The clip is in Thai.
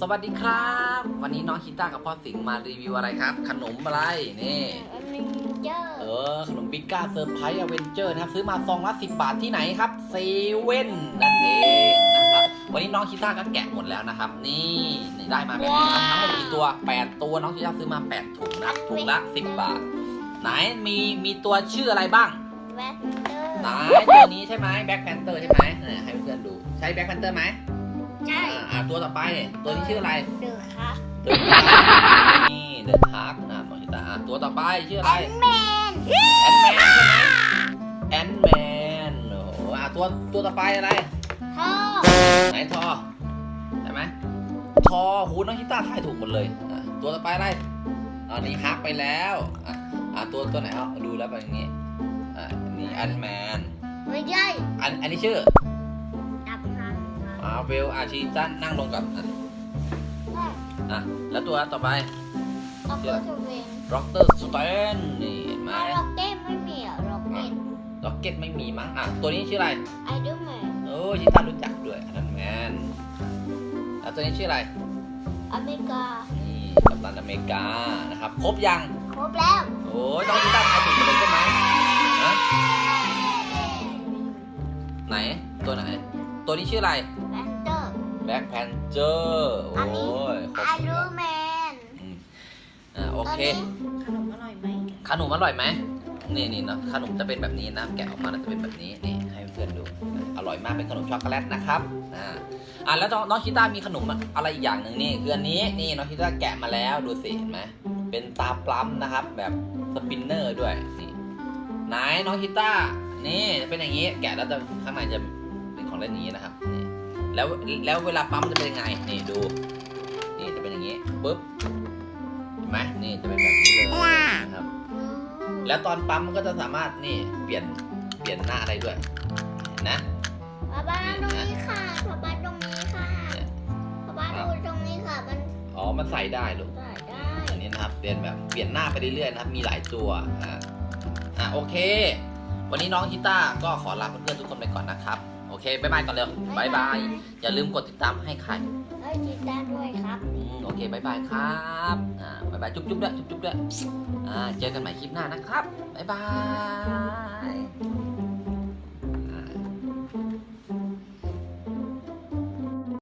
สวัสดีครับ วันนี้น้องคิต้ากับพ่อสิงห์มารีวิวอะไรครับ ขนมอะไรนี่อันนี้เจอเออขนมปิก้าเซอร์ไพรส์อเวนเจอร์นะครับซื้อมาซองละสิบาทที่ไหนครับเซเว่นนั่นเองนะครับวันนี้น้องคิต้าก็แกะหมดแล้วนะครับ นี่นี่ได้มาแบบนี้ครับทั้งหมดกี่ตัว 8 ตัวน้องคิต้าซื้อมา 8 ถุงนะครับถุงละ 10 บาท ไหนมีมีตัวชื่ออะไรบ้างแบทเตอร์ไหนตัวนี้ใช่ไหมแบ็คแพนเตอร์ใช่ไหมเนี่ยให้เพื่อนๆดูใช่แบ็คแพนเตอร์ไหม ใช่อ่าอ่าตัวต่อไปเนี่ยตัวนี้ชื่ออะไรเดือครับเดอะพาร์คนี่เดอะพาร์คนะน้องชิตาอะตัวต่อไปชื่ออะไรแมนแอนแมนใช่ไหมแอนแมนโอ้โหอะตัวตัวต่อไปอะไรพ่อไหนทอใช่ไหมทอหูน้องชิต้าทายถูกหมดเลยอะตัวต่อไปอะไรอันนี้ฮักไปแล้วอะอะตัวตัวไหนเอาดูแล้วเป็นอย่างนี้อะอันนี้แอนแมนไม่ใช่อันอันนี้ชื่อดับน้ำอ่า เวลอาชีจันนั่งลงก่อนอะอะแล้วตัวต่อไปด็อกเตอร์สเวนด็อกเตอร์สเตนนี่เห็นไหมมาล็อกเก็ตไม่มีเหรอล็อกเก็ตล็อกเก็ตไม่มีมั้งอะตัวนี้ชื่ออะไรไอเดอร์แมนโอ้ชิต้ารู้จักด้วยอันแมนแล้วตัวนี้ชื่ออะไรอเมริกานี่กัปตันอเมริกานะครับครบยังครบแล้วโอ้ยต้องชิต้าทายถูกหมดเลยใช่ไหมฮะไหนตัวไหน ตัวนี้ชื่ออะไร แบทเตอร์แบ็คแพนเจอร์โอ้ยครบไอหมดเดอแล้วร์แมนอืมอ่าโอเค ขนมอร่อยไหมขนมอร่อยไหมนี่นี่เนาะขนมจะเป็นแบบนี้นะแกะออกมาแล้วจะเป็นแบบนี้นี่ให้เพื่อนๆดูอร่อยมากเป็นขนมช็อกโกแลตนะครับอ่าอะแล้วน้องน้องชิต้ามีขนมอะไรอีกอย่างหนึ่งนี่คืออันนี้นี่น้องชิต้าแกะมาแล้วดูสิเห็นไหมเป็นตาปลั๊มนะครับ แบบสปินเนอร์ด้วยนี่ไหนน้องชิต้านี่เป็นอย่างนี้แกะแล้วจะข้างในจะเป็นของเล่นอย่างนี้นะครับนี่ แล้วแล้วเวลาปั๊มจะเป็นยังไง นี่ดู นี่จะเป็นอย่างนี้ปุ๊บเห็นไหมนี่จะเป็นแบบนี้เลยนะครับ แล้วตอนปั๊มมันก็จะสามารถนี่เปลี่ยนเปลี่ยนหน้าได้ด้วยเห็นนะป้าบ้านตรงนี้ค่ะป้าบ้านตรงนี้ค่ะป้าบ้านดูตรงนี้ค่ะมันอ๋อมันใส่ได้ลูกใส่ได้อันนี้นะครับเปลี่ยนแบบเปลี่ยนหน้าไปเรื่อยๆนะครับ มีหลายตัวอ่าอะโอเค วันนี้น้องชิต้าก็ขอลาเพื่อนๆทุกคนไปก่อนนะครับ โอเคบายบายก่อนเร็วบายบาย อย่าลืมกดติดตามให้ใครเอ้ยจิตด้านด้วยครับ อืมโอเคบายบายครับ อ่าบายบาย จุ๊บๆด้วยจุ๊บๆด้วยอ่า เจอกันใหม่คลิปหน้านะครับบายบาย